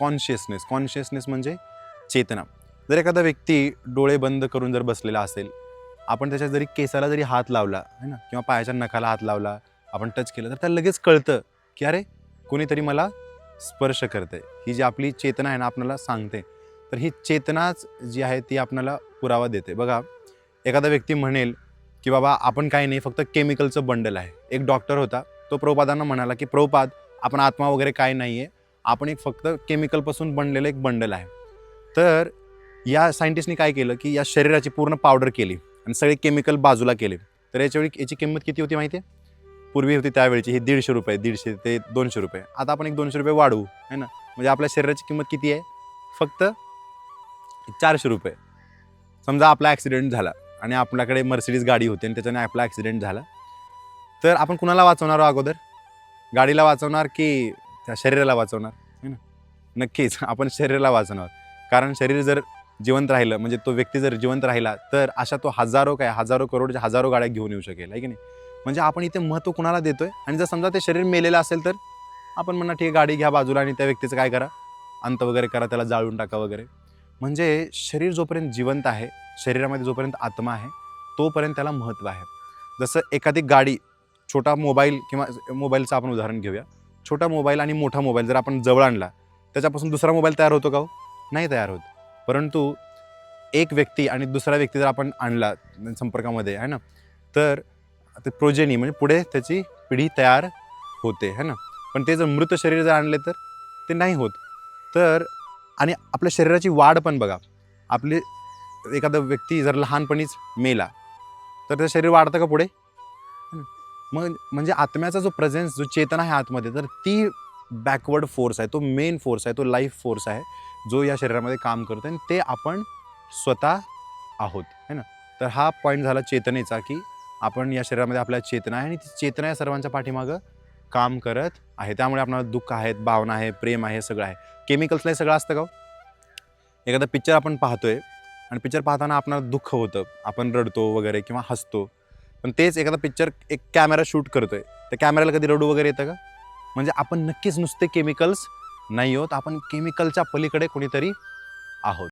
Consciousness consciousness म्हणजे चेतना. जर एखादा व्यक्ती डोळे बंद करून जर बसलेला असेल आपण त्याच्या जरी केसाला जरी हात लावला है ना किंवा पायाच्या नखाला हात लावला आपण टच केलं तर त्याला लगेच कळतं की अरे कोणीतरी मला स्पर्श करते ही जी आपली चेतना आहे ना आपल्याला सांगते. तर ही चेतनाच जी आहे ती आपल्याला पुरावा देते. बघा एखादा व्यक्ती म्हणेल की बाबा आपण काही नाही फक्त केमिकलचं बंडल आहे. एक डॉक्टर होता तो प्रभुपादांना म्हणाला की प्रभुपाद आपण आत्मा वगैरे काय नाही आहे आपण एक फक्त केमिकलपासून बनलेलं एक बंडल आहे. तर या सायंटिस्टनी काय केलं की या शरीराची पूर्ण पावडर केली आणि सगळे केमिकल बाजूला केले. तर याच्यावेळी याची किंमत किती होती माहिती आहे पूर्वी होती त्यावेळची ही दीडशे रुपये दीडशे ते दोनशे रुपये. आता आपण एक दोनशे रुपये वाढवू है ना? म्हणजे आपल्या शरीराची किंमत किती आहे? फक्त चारशे रुपये. समजा आपला ॲक्सिडेंट झाला आणि आपल्याकडे मर्सिडीज गाडी होती आणि त्याच्याने आपला ॲक्सिडेंट झाला. तर आपण कुणाला वाचवणार हो अगोदर? गाडीला वाचवणार की त्या शरीराला वाचवणार है ना? नक्कीच आपण शरीराला वाचवणार. कारण शरीर जर जिवंत राहिलं म्हणजे तो व्यक्ती जर जिवंत राहिला तर अशा तो हजारो काय हजारो करोडच्या हजारो गाड्या घेऊन येऊ शकेल आहे की नाही? म्हणजे आपण इथे महत्त्व कुणाला देतोय? आणि जर समजा ते शरीर मेलेलं असेल तर आपण म्हणा ठीक आहे गाडी घ्या बाजूला आणि त्या व्यक्तीचं काय करा? अंत वगैरे करा त्याला जाळून टाका वगैरे. म्हणजे शरीर जोपर्यंत जिवंत आहे शरीरामध्ये जोपर्यंत आत्मा आहे तोपर्यंत त्याला महत्त्व आहे. जसं एखादी गाडी छोटा मोबाईल किंवा मोबाईलचं आपण उदाहरण घेऊया. छोटा मोबाईल आणि मोठा मोबाईल जर आपण जवळ आणला त्याच्यापासून दुसरा मोबाईल तयार होतो का हो? नाही तयार होत. परंतु एक व्यक्ती आणि दुसरा व्यक्ती जर आपण आणला संपर्कामध्ये आहे ना? तर ते प्रोजेनी म्हणजे पुढे त्याची पिढी तयार होते है ना? पण ते जर मृत शरीर जर आणले तर ते नाही होत. तर आणि आपल्या शरीराची वाढ पण बघा. आपली एखादा व्यक्ती जर लहानपणीच मेला तर त्याचं शरीर वाढतं का पुढे? मग म्हणजे आत्म्याचा जो प्रेझेन्स जो चेतना आहे आतमध्ये तर ती बॅकवर्ड फोर्स आहे तो मेन फोर्स आहे तो लाईफ फोर्स आहे जो या शरीरामध्ये काम करतो आणि ते आपण स्वतः आहोत है ना? तर हा पॉईंट झाला चेतनेचा की आपण या शरीरामध्ये आपल्या चेतना आहे आणि ती चेतना या सर्वांच्या पाठीमागं काम करत आहे. त्यामुळे आपल्याला दुःख आहेत भावना आहे प्रेम आहे सगळं आहे. केमिकल्सला हे सगळं असतं का हो? एखादा पिक्चर आपण पाहतोय आणि पिक्चर पाहताना आपणाला दुःख होतं. आपण रडतो वगैरे किंवा हसतो. पण तेच एखादा पिक्चर एक कॅमेरा शूट करतोय. त्या कॅमेऱ्याला कधी रडू वगैरे येतं का? म्हणजे आपण नक्कीच नुसते केमिकल्स नाही आहोत आपण केमिकलच्या पलीकडे कोणीतरी आहोत.